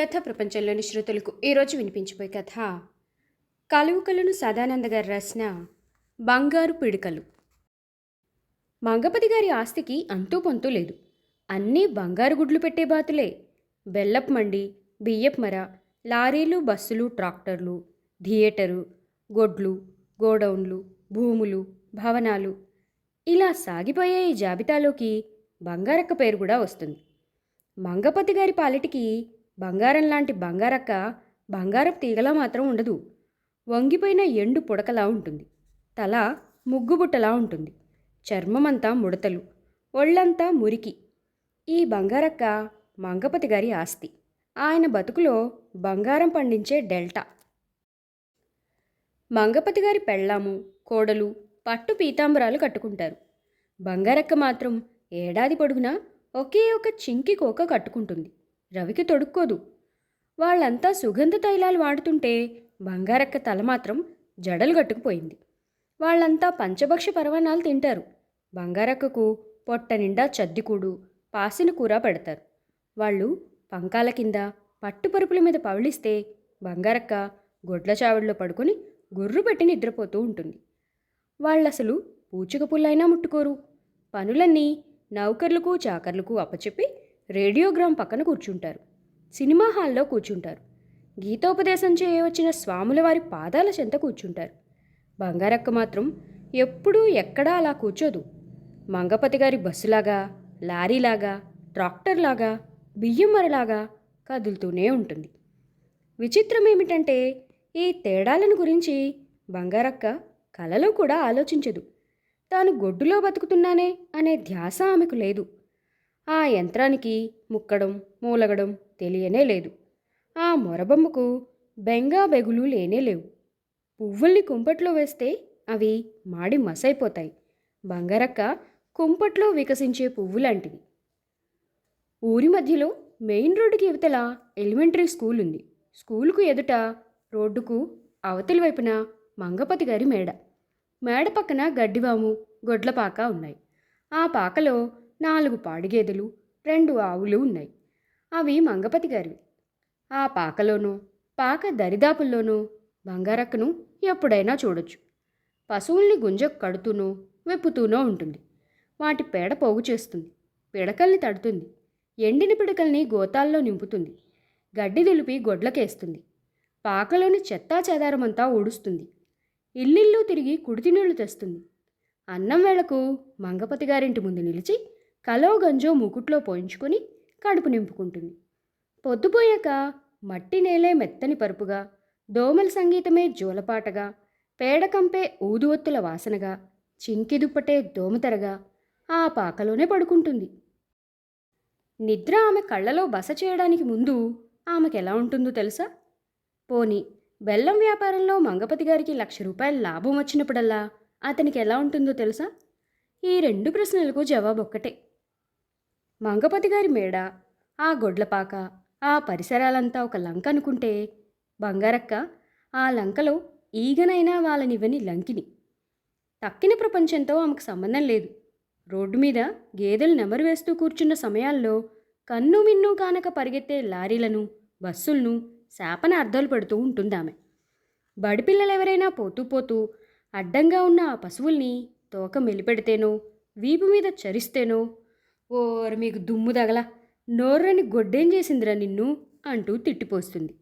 కథ ప్రపంచంలోని శ్రోతలకు ఈరోజు వినిపించబోయే కథ. కలువుకలను సదానంద గారి రాసిన బంగారు పిడికలు. మంగపతి గారి ఆస్తికి అంతూ పొంతూ లేదు. అన్నీ బంగారు గుడ్లు పెట్టే బాతులే. బెల్లప్ మండి బియ్యపు మర లారీలు బస్సులు ట్రాక్టర్లు థియేటరు గొడ్లు గోడౌన్లు భూములు భవనాలు. ఇలా సాగిపోయే ఈ జాబితాలోకి బంగారక్క పేరు కూడా వస్తుంది. మంగపతి గారి పాలిటికి బంగారం లాంటి బంగారక్క బంగారపు తీగలా మాత్రం ఉండదు. వంగిపోయిన ఎండు పుడకలా ఉంటుంది. తల ముగ్గుబుట్టలా ఉంటుంది. చర్మమంతా ముడతలు. ఒళ్ళంతా మురికి. ఈ బంగారక్క మంగపతి గారి ఆస్తి. ఆయన బతుకులో బంగారం పండించే డెల్టా. మంగపతి గారి పెళ్ళాము కోడలు పట్టు పీతాంబరాలు కట్టుకుంటారు. బంగారక్క మాత్రం ఏడాది పొడుగునా ఒకే ఒక చింకి కోక కట్టుకుంటుంది. రవికి తొడుక్కోదు. వాళ్ళంతా సుగంధ తైలాలు వాడుతుంటే బంగారక్క తల మాత్రం జడలు గట్టుకుపోయింది వాళ్ళంతా పంచభక్ష పరవాణాలు తింటారు. బంగారక్కకు పొట్ట నిండా చద్దికూడు పాసిన కూర పెడతారు. వాళ్ళు పంకాల కింద పట్టుపరుపుల మీద పవళిస్తే బంగారక్క గొడ్ల చావిడిలో పడుకొని గుర్రు పెట్టి నిద్రపోతూ ఉంటుంది. వాళ్ళసలు పూచిక పుల్లైనా ముట్టుకోరు. పనులన్నీ నౌకర్లకు చాకర్లకు అప్పచెప్పి రేడియోగ్రామ్ పక్కన కూర్చుంటారు. సినిమా హాల్లో కూర్చుంటారు. గీతోపదేశం చేయవచ్చిన స్వాముల వారి పాదాల చెంత కూర్చుంటారు. బంగారక్క మాత్రం ఎప్పుడూ ఎక్కడా అలా కూర్చోదు. మంగపతి గారి బస్సులాగా లారీలాగా ట్రాక్టర్లాగా బియ్యం మరలాగా కదులుతూనే ఉంటుంది. విచిత్రం ఏమిటంటే ఈ తేడాలను గురించి బంగారక్క కలలో కూడా ఆలోచించదు. తాను గొడ్డులో బతుకుతున్నానే అనే ధ్యాస ఆమెకు లేదు. ఆ యంత్రానికి ముక్కడం మూలగడం తెలియనే లేదు. ఆ మొరబొమ్మకు బెంగా బెగులు లేనే లేవు. పువ్వుల్ని కుంపట్లో వేస్తే అవి మాడి మసైపోతాయి. బంగారక్క కుంపట్లో వికసించే పువ్వు లాంటివి ఊరి మధ్యలో మెయిన్ రోడ్డుకి ఇవతల ఎలిమెంటరీ స్కూల్ ఉంది. స్కూలుకు ఎదుట రోడ్డుకు అవతలి వైపున మంగపతి గారి మేడ. మేడ పక్కన గడ్డివాము గొడ్లపాక ఉన్నాయి. ఆ పాకలో నాలుగు పాడిగేదెలు రెండు ఆవులు ఉన్నాయి. అవి మంగపతి గారివి. ఆ పాకలోనూ పాక దరిదాపుల్లోనూ బంగారక్కను ఎప్పుడైనా చూడొచ్చు. పశువుల్ని గుంజ కడుతూనో వెప్పుతూనో ఉంటుంది. వాటి పేడ పోగు చేస్తుంది. పిడకల్ని తడుతుంది. ఎండిన పిడకల్ని గోతాల్లో నింపుతుంది. గడ్డి దులిపి గొడ్లకేస్తుంది. పాకలోని చెత్తా చెదారమంతా ఊడుస్తుంది. ఇల్లిల్లు తిరిగి కుడితి నీళ్ళు తెస్తుంది. అన్నం వేళకు మంగపతి గారింటి ముందు నిలిచి కలో గంజో ముకుట్లో పోయించుకొని కడుపు నింపుకుంటుంది. పొద్దుపోయాక మట్టి నేలే మెత్తని పరుపుగా దోమల సంగీతమే జోలపాటగా పేడకంపే ఊదువత్తుల వాసనగా చింకి దుప్పటే దోమతెరగా ఆ పాకలోనే పడుకుంటుంది. నిద్ర ఆమె కళ్ళలో బస చేయడానికి ముందు ఆమెకు ఎలా ఉంటుందో తెలుసా? పోని బెల్లం వ్యాపారంలో మంగపతి గారికి లక్ష రూపాయల లాభం వచ్చినప్పుడల్లా అతనికి ఎలా ఉంటుందో తెలుసా? ఈ రెండు ప్రశ్నలకు జవాబు ఒక్కటే మంగపతి గారి మేడ ఆ గొడ్లపాక ఆ పరిసరాలంతా ఒక లంక అనుకుంటే బంగారక్క ఆ లంకలో ఈగనైనా వాళ్ళనివ్వని లంకిని. తక్కిన ప్రపంచంతో ఆమెకు సంబంధం లేదు. రోడ్డు మీద గేదెలు నెమరు వేస్తూ కూర్చున్న సమయాల్లో కన్ను మిన్ను కానక పరిగెత్తే లారీలను బస్సులను శాపన అర్థాలు పెడుతూ ఉంటుందామె. బడిపిల్లలెవరైనా పోతూ పోతూ అడ్డంగా ఉన్న ఆ పశువుల్ని తోక మెలిపెడితేనో వీపు మీద చరిస్తేనో ఓరు మీకు దుమ్ము తగల. నోర్రని గొడ్డేం చేసిందిరా నిన్ను? అంటూ తిట్టిపోస్తుంది.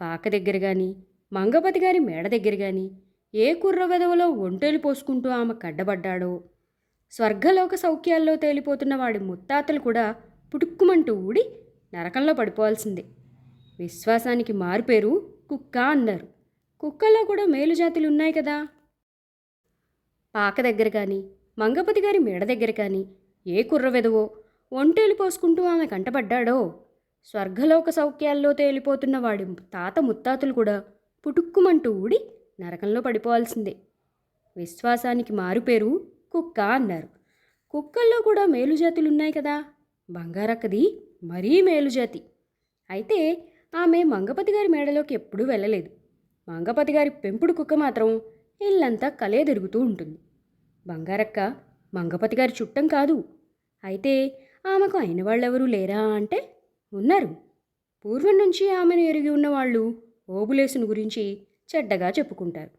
పాక దగ్గర కానీ మంగపతి గారి మేడ దగ్గర కానీ ఏ కుర్ర వెదవలో ఒంటేలు పోసుకుంటూ ఆమె కడ్డబడ్డాడో? స్వర్గలోక సౌఖ్యాల్లో తేలిపోతున్న వాడి ముత్తాతలు కూడా పుటుక్కుమంటూ ఊడి నరకంలో పడిపోవాల్సిందే. విశ్వాసానికి మారుపేరు కుక్క అన్నారు. కుక్కలో కూడా మేలు జాతులు ఉన్నాయి కదా? పాక దగ్గర కానీ మంగపతి గారి మేడ దగ్గర కానీ ఏ కుర్రవెదవో? ఒంటేలు పోసుకుంటూ ఆమె కంటపడ్డాడో? స్వర్గలోక సౌఖ్యాల్లో తేలిపోతున్న వాడి తాత ముత్తాతలు కూడా పుటుక్కుమంటూ ఊడి నరకంలో పడిపోవాల్సిందే. విశ్వాసానికి మారుపేరు కుక్క అన్నారు. కుక్కల్లో కూడా మేలుజాతులున్నాయి కదా? బంగారక్కది మరీ మేలుజాతి అయితే ఆమె మంగపతి గారి మేడలోకి ఎప్పుడూ వెళ్ళలేదు. మంగపతి గారి పెంపుడు కుక్క మాత్రం ఇల్లంతా కలే తిరుగుతూ ఉంటుంది. బంగారక్క మంగపతి గారి చుట్టం కాదు అయితే ఆమెకు అయిన వాళ్ళెవరూ లేరా అంటే ఉన్నారు. పూర్వం నుంచి ఆమెను ఎరిగి ఉన్నవాళ్ళు ఓబులేసును గురించి చెడ్డగా చెప్పుకుంటారు.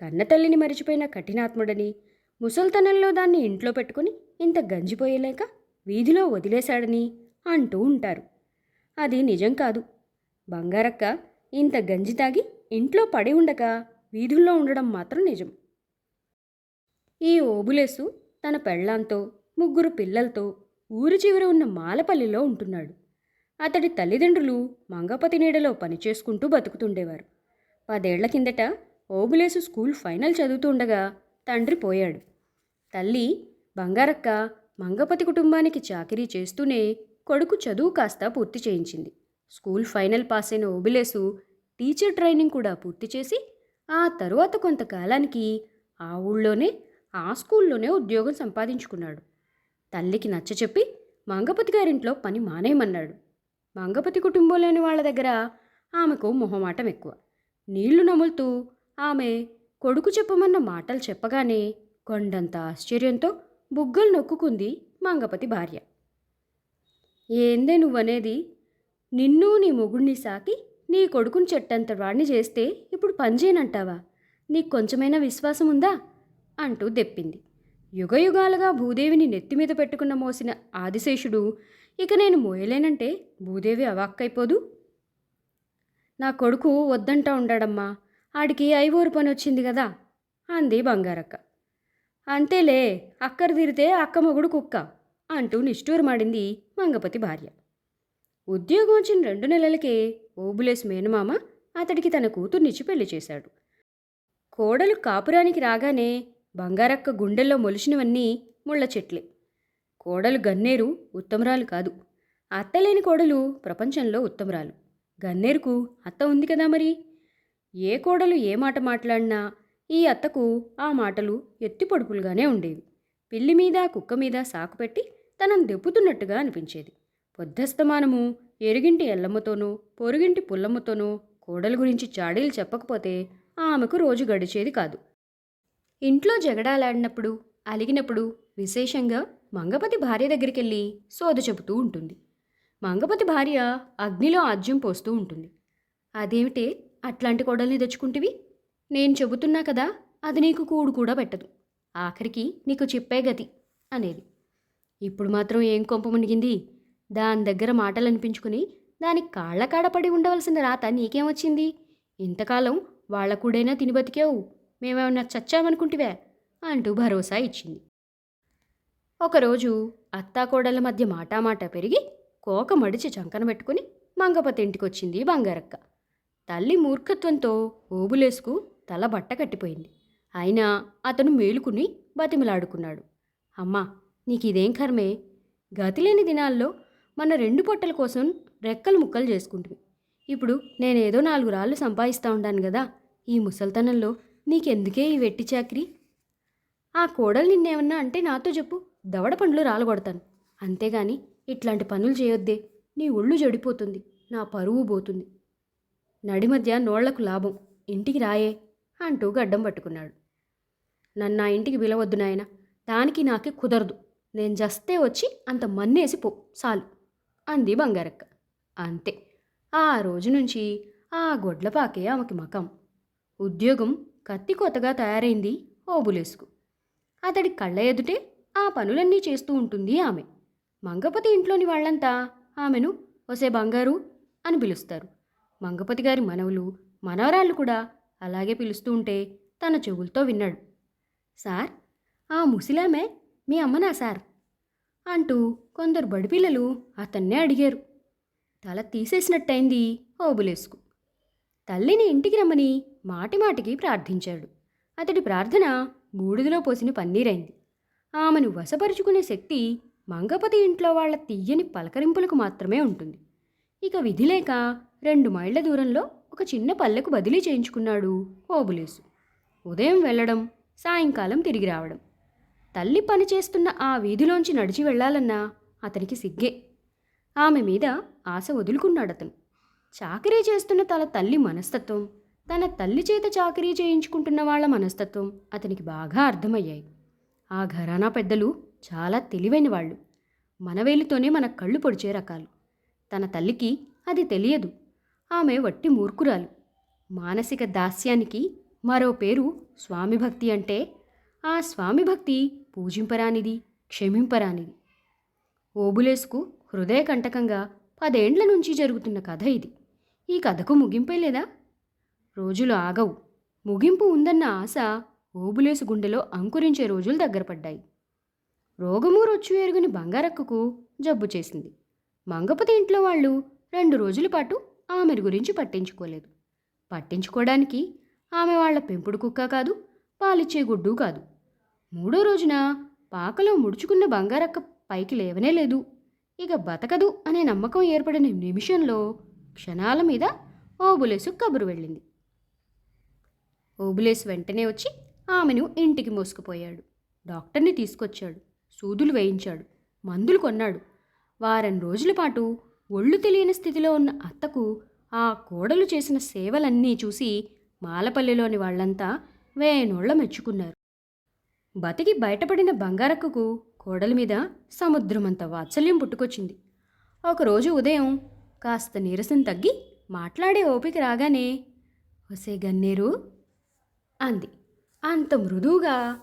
కన్నతల్లిని మరిచిపోయిన కఠినాత్ముడని ముసల్తనంలో దాన్ని ఇంట్లో పెట్టుకుని ఇంత గంజిపోయలేక వీధిలో వదిలేశాడని అంటూ ఉంటారు. అది నిజం కాదు. బంగారక్క ఇంత గంజి తాగి ఇంట్లో పడి ఉండక వీధుల్లో ఉండడం మాత్రం నిజం. ఈ ఓబులేసు తన పెళ్ళాంతో ముగ్గురు పిల్లలతో ఊరి చివర ఉన్న మాలపల్లిలో ఉంటున్నాడు. అతడి తల్లిదండ్రులు మంగపతి నీడలో పనిచేసుకుంటూ బతుకుతుండేవారు. పదేళ్ళ కిందట ఓబులేసు స్కూల్ ఫైనల్ చదువుతుండగా తండ్రి పోయాడు. తల్లి బంగారక్క మంగపతి కుటుంబానికి చాకిరీ చేస్తూనే కొడుకు చదువు కాస్త పూర్తి చేయించింది. స్కూల్ ఫైనల్ పాస్ అయిన ఓబులేసు టీచర్ ట్రైనింగ్ కూడా పూర్తి చేసి ఆ తరువాత కొంతకాలానికి ఆ ఊళ్ళోనే ఆ స్కూల్లోనే ఉద్యోగం సంపాదించుకున్నాడు. తల్లికి నచ్చచెప్పి మంగపతి గారింట్లో పని మానేయమన్నాడు. మంగపతి కుటుంబంలోని వాళ్ళ దగ్గర ఆమెకు మొహమాటం ఎక్కువ. నీళ్ళు నములుతూ ఆమె కొడుకు చెప్పమన్న మాటలు చెప్పగానే కొండంత ఆశ్చర్యంతో బుగ్గలు నొక్కుకుంది మంగపతి భార్య. ఏందే నువ్వనేది? నిన్ను నీ మొగుణ్ణి సాకి నీ కొడుకుని చెట్టంత వాడిని చేస్తే ఇప్పుడు పనిచేయనంటావా నీకు కొంచెమైనా విశ్వాసం ఉందా అంటూ దెప్పింది. యుగయుగాలుగా భూదేవిని నెత్తిమీద పెట్టుకున్న మోసిన ఆదిశేషుడు ఇక నేను మోయలేనంటే భూదేవి అవాక్కైపోదు. నా కొడుకు వద్దంటా ఉండాడమ్మా ఆడికి ఐవోరు పని వచ్చింది కదా అంది బంగారక్క. అంతేలే అక్కర తీరితే అక్క మొగుడు కుక్క అంటూ నిష్ఠూరమాడింది మంగపతి భార్య. ఉద్యోగం వచ్చిన రెండు నెలలకే ఓబులేస్ మేనమామ అతడికి తన కూతుర్నిచ్చి పెళ్ళి చేశాడు. కోడలు కాపురానికి రాగానే బంగారక్క గుండెల్లో మొలిచినవన్నీ ముళ్ళ చెట్లే. కోడలు గన్నేరు ఉత్తమరాలు కాదు. అత్తలేని కోడలు ప్రపంచంలో ఉత్తమరాలు. గన్నేరుకు అత్త ఉంది కదా మరి? ఏ కోడలు ఏ మాట మాట్లాడినా ఈ అత్తకు ఆ మాటలు ఎత్తి పొడుపులుగానే ఉండేవి. పిల్లి మీద కుక్క మీద సాకు పెట్టి తనను దెప్పుతున్నట్టుగా అనిపించేది. పొద్దస్తమానము ఎరుగింటి ఎల్లమ్మతోనూ పొరుగింటి పుల్లమ్మతోనూ కోడలు గురించి చాడీలు చెప్పకపోతే ఆమెకు రోజు గడిచేది కాదు. ఇంట్లో జగడాలాడినప్పుడు అలిగినప్పుడు విశేషంగా మంగపతి భార్య దగ్గరికి వెళ్ళి సోద చెబుతూ ఉంటుంది. మంగపతి భార్య అగ్నిలో ఆజ్యం పోస్తూ ఉంటుంది. అదేమిటే అట్లాంటి కోడల్ని తెచ్చుకుంటివి? నేను చెబుతున్నా కదా అది నీకు కూడు కూడా పెట్టదు. ఆఖరికి నీకు చెప్పే గతి అనేది. ఇప్పుడు మాత్రం ఏం కొంప మునిగింది? దాని దగ్గర మాటలు అనిపించుకుని దానికి కాళ్ళ కాడ పడి ఉండవలసిన రాత నీకేమొచ్చింది ఇంతకాలం వాళ్ళ కూడైనా తిని బతికావు. మేమేమన్నా చచ్చామనుకుంటివే అంటూ భరోసా ఇచ్చింది. ఒకరోజు అత్తాకోడల మధ్య మాటామాట పెరిగి కోక మడిచి చంకన పెట్టుకుని మంగపతి ఇంటికొచ్చింది బంగారక్క. తల్లి మూర్ఖత్వంతో ఓబులేసుకు తల బట్ట కట్టిపోయింది. అయినా అతను మేలుకుని బతిమలాడుకున్నాడు. అమ్మా నీకిదేం కర్మే? గతిలేని దినాల్లో మన రెండు పొట్టల కోసం రెక్కలు ముక్కలు చేసుకుంటుంది ఇప్పుడు నేనేదో నాలుగు రాళ్ళు సంపాదిస్తూ ఉంటాను కదా ఈ ముసల్తనంలో నీకెందుకే ఈ వెట్టి చాకరీ? ఆ కోడలు నిన్నేమన్నా అంటే నాతో చెప్పు. దవడ పండ్లు రాలగొడతాను. అంతేగాని ఇట్లాంటి పనులు చేయొద్దే. నీ ఒళ్ళు జడిపోతుంది. నా పరువు పోతుంది. నడి మధ్య నోళ్ళకు లాభం. ఇంటికి రాయే అంటూ గడ్డం పట్టుకున్నాడు. నన్ను నా ఇంటికి పిలవద్దు నాయన. దానికి నాకే కుదరదు. నేను జస్తే వచ్చి అంత మన్నేసి పో. చాలు. అంది బంగారక్క. అంతే. ఆ రోజు నుంచి ఆ గొడ్లపాకే ఆమెకి మకం. ఉద్యోగం కత్తి కొత్తగా తయారైంది ఓబులేసుకు. అతడి కళ్ళ ఎదుటే ఆ పనులన్నీ చేస్తూ ఉంటుంది ఆమె. మంగపతి ఇంట్లోని వాళ్ళంతా ఆమెను ఒసే బంగారు అని పిలుస్తారు. మంగపతి గారి మనవులు మనవరాళ్ళు కూడా అలాగే పిలుస్తూ ఉంటే తన చెవులతో విన్నాడు. సార్ ఆ ముసిలామే మీ అమ్మనా సార్? అంటూ కొందరు బడిపిల్లలు అతన్నే అడిగారు. తల తీసేసినట్టయింది ఓబులేసుకు. తల్లిని ఇంటికి రమ్మని మాటిమాటికి ప్రార్థించాడు. అతడి ప్రార్థన బూడిదలో పోసిన పన్నీరైంది. ఆమెను వశపరుచుకునే శక్తి మంగపతి ఇంట్లో వాళ్ళ తీయని పలకరింపులకు మాత్రమే ఉంటుంది. ఇక విధి లేక రెండు మైళ్ళ దూరంలో ఒక చిన్న పల్లెకు బదిలీ చేయించుకున్నాడు ఓబులేసు. ఉదయం వెళ్ళడం సాయంకాలం తిరిగి రావడం. తల్లి పని చేస్తున్న ఆ వీధిలోంచి నడిచి వెళ్ళాలన్నా అతనికి సిగ్గే. ఆమె మీద ఆశ వదులుకున్నాడతను. చాకరీ చేస్తున్న తన తల్లి మనస్తత్వం. తన తల్లి చేత చాకరీ చేయించుకుంటున్న వాళ్ళ మనస్తత్వం అతనికి బాగా అర్థమయ్యాయి. ఆ ఘరానా పెద్దలు చాలా తెలివైన వాళ్ళు. మనవేలితోనే మన కళ్ళు పొడిచే రకాలు. తన తల్లికి అది తెలియదు. ఆమె వట్టి మూర్ఖురాలు. మానసిక దాస్యానికి మరో పేరు స్వామి భక్తి అంటే ఆ స్వామి భక్తి పూజింపరానిది క్షమింపరానిది. ఓబులేసుకు హృదయ కంటకంగా పదేండ్ల నుంచి జరుగుతున్న కథ ఇది. ఈ కథకు ముగింపే లేదా? రోజులు ఆగవు. ముగింపు ఉందన్న ఆశ ఓబులేసు గుండెలో అంకురించే రోజులు దగ్గరపడ్డాయి రోగము రొచ్చు ఎరుగుని బంగారక్కకు జబ్బు చేసింది. మంగపతి ఇంట్లో వాళ్ళు రెండు రోజుల పాటు ఆమె గురించి పట్టించుకోలేదు. పట్టించుకోవడానికి ఆమె వాళ్ళ పెంపుడు కుక్క కాదు పాలిచ్చే గుడ్డు కాదు. మూడో రోజున పాకలో ముడుచుకున్న బంగారక్క పైకి లేవనే లేదు. ఇక బతకదు అనే నమ్మకం ఏర్పడిన నిమిషంలో క్షణాల మీద ఓబులేసు కబురు వెళ్ళింది. ఓబులేసు వెంటనే వచ్చి ఆమెను ఇంటికి మోసుకుపోయాడు. డాక్టర్ని తీసుకొచ్చాడు. సూదులు వేయించాడు. మందులు కొన్నాడు. వారం రోజుల పాటు ఒళ్ళు తెలియని స్థితిలో ఉన్న అత్తకు ఆ కోడలు చేసిన సేవలన్నీ చూసి మాలపల్లిలోని వాళ్ళంతా వేనోళ్ళ మెచ్చుకున్నారు. బతికి బయటపడిన బంగారక్కకు కోడలి మీద సముద్రమంత వాత్సల్యం పుట్టుకొచ్చింది. ఒకరోజు ఉదయం కాస్త నీరసం తగ్గి మాట్లాడే ఓపిక రాగానే వసే గన్నేరు అంది. అంత మృదువుగా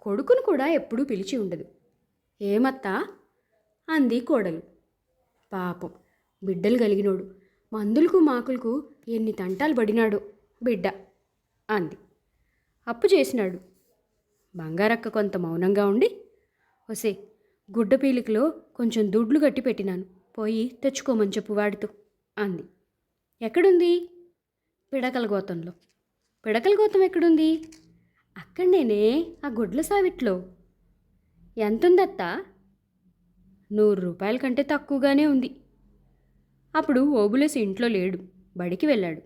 కొడుకును కూడా ఎప్పుడూ పిలిచి ఉండదు. ఏమత్తా? అంది కోడలు. పాపం బిడ్డలు కలిగినోడు మందులకు మాకులకు ఎన్ని తంటాలు పడినాడు బిడ్డ అంది. అప్పు చేసినాడు. బంగారక్క కొంత మౌనంగా ఉండి ఒసే గుడ్డ పీలికలో కొంచెం దుడ్లు కట్టి పెట్టినాను. పోయి తెచ్చుకోమని చెప్పు వాడితో అంది. ఎక్కడుంది? పిడకల గోతంలో. పిడకల గోతం ఎక్కడుంది? అక్కడనేనే ఆ గుడ్ల సావిట్లో. ఎంతుందత్తా? నూరు రూపాయల కంటే తక్కువగానే ఉంది. అప్పుడు ఓబులేసి ఇంట్లో లేడు బడికి వెళ్ళాడు.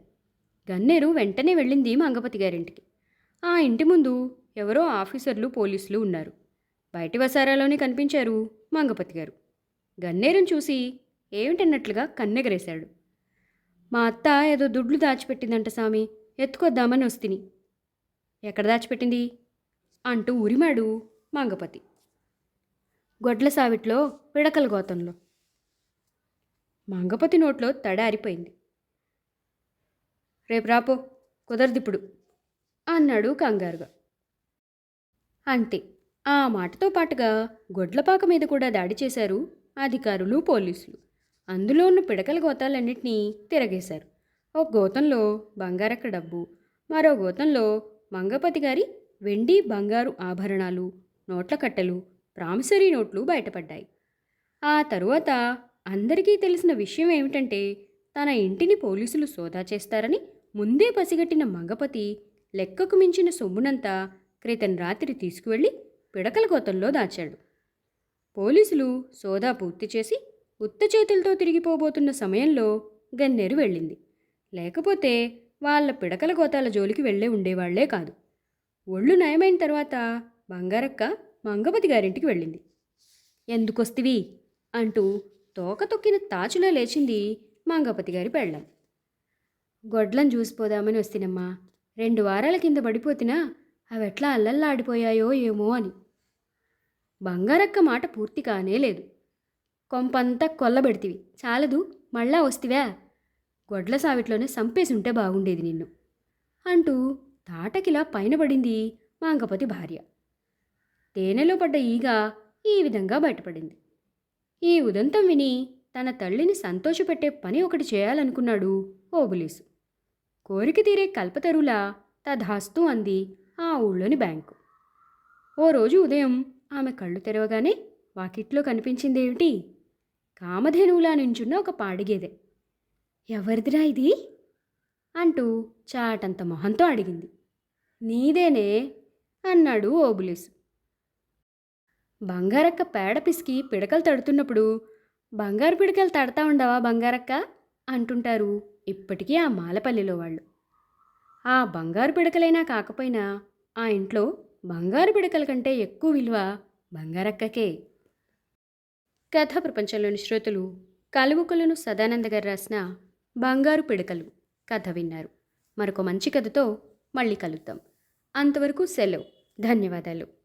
గన్నేరు వెంటనే వెళ్ళింది మంగపతి గారింటికి. ఆ ఇంటి ముందు ఎవరో ఆఫీసర్లు పోలీసులు ఉన్నారు. బయటి వసారాలోనే కనిపించారు మంగపతి గారు. గన్నేరం చూసి ఏమిటన్నట్లుగా కన్నెగరేశాడు. మా అత్త ఏదో దుడ్లు దాచిపెట్టిందంట సామి ఎత్తుకొద్దామని వస్తిని. ఎక్కడ దాచిపెట్టింది? అంటూ ఉరిమాడు మంగపతి. గొడ్ల సావిట్లో విడకల గోతంలో. మంగపతి నోట్లో తడ ఆరిపోయింది. రేపు రాపో కుదరదిప్పుడు అన్నాడు కంగారుగా. అంతే ఆ మాటతో పాటుగా గొడ్లపాక మీద కూడా దాడి చేశారు అధికారులు పోలీసులు. అందులో ఉన్న పిడకల గోతాలన్నింటినీ తిరగేశారు. ఒక గోతంలో బంగారక్క డబ్బు మరో గోతంలో మంగపతి గారి వెండి బంగారు ఆభరణాలు నోట్ల కట్టెలు ప్రామిసరీ నోట్లు బయటపడ్డాయి. ఆ తరువాత అందరికీ తెలిసిన విషయం ఏమిటంటే తన ఇంటిని పోలీసులు సోదా చేస్తారని ముందే పసిగట్టిన మంగపతి లెక్కకు మించిన సొమ్మునంతా క్రితం రాత్రి తీసుకువెళ్ళి పిడకల గోతంలో దాచాడు. పోలీసులు సోదా పూర్తి చేసి ఉత్త చేతులతో తిరిగిపోబోతున్న సమయంలో గన్నేరు వెళ్ళింది. లేకపోతే వాళ్ళ పిడకల గోతాల జోలికి వెళ్ళే ఉండేవాళ్ళే కాదు. ఒళ్ళు నయమైన తర్వాత బంగారక్క మంగపతి గారింటికి వెళ్ళింది. ఎందుకొస్తివి? అంటూ తోక తొక్కిన తాచులో లేచింది మంగపతి గారి పెళ్ళం. గొడ్లను చూసిపోదామని వస్తేనమ్మా. రెండు వారాల కింద పడిపోతినా అవెట్లా అల్లల్లాడిపోయాయో ఏమో అని. బంగారక్క మాట పూర్తి కానే లేదు. కొంపంతా కొల్లబెడితివి. చాలదు మళ్ళా వస్తివా? గొడ్ల సావిట్లోనే సంపేసి ఉంటే బాగుండేది నిన్ను. అంటూ తాటకిలా పైన పడింది మాంగపతి భార్య. తేనెలో పడ్డ ఈగ ఈ విధంగా బయటపడింది. ఈ ఉదంతం విని తన తల్లిని సంతోషపెట్టే పని ఒకటి చేయాలనుకున్నాడు ఓబులీసు. కోరిక తీరే కల్పతరులా తధాస్తూ అంది ఆ ఊళ్ళోని బ్యాంకు. ఓ రోజు ఉదయం ఆమె కళ్ళు తెరవగానే వాకిట్లో కనిపించిందేమిటి? కామధేనువులా నించున్న ఒక పాడిగేదె. ఎవరిదిరా ఇది? అంటూ చాటంత మొహంతో అడిగింది. నీదేనే? అన్నాడు ఓబులేసు. బంగారక్క పేడ పిసికి పిడకలు తడుతున్నప్పుడు బంగారు పిడకలు తడతా ఉండవా బంగారక్క? అంటుంటారు ఇప్పటికీ ఆ మాలపల్లిలో వాళ్ళు. ఆ బంగారు పిడకలైనా కాకపోయినా ఆ ఇంట్లో బంగారు పిడకల కంటే ఎక్కువ విలువ బంగారక్కకే. కథా ప్రపంచంలోని శ్రోతలు కలువుకులను సదానంద గారు రాసిన బంగారు పిడకలు కథ విన్నారు. మరొక మంచి కథతో మళ్ళీ కలుద్దాం. అంతవరకు సెలవు. ధన్యవాదాలు.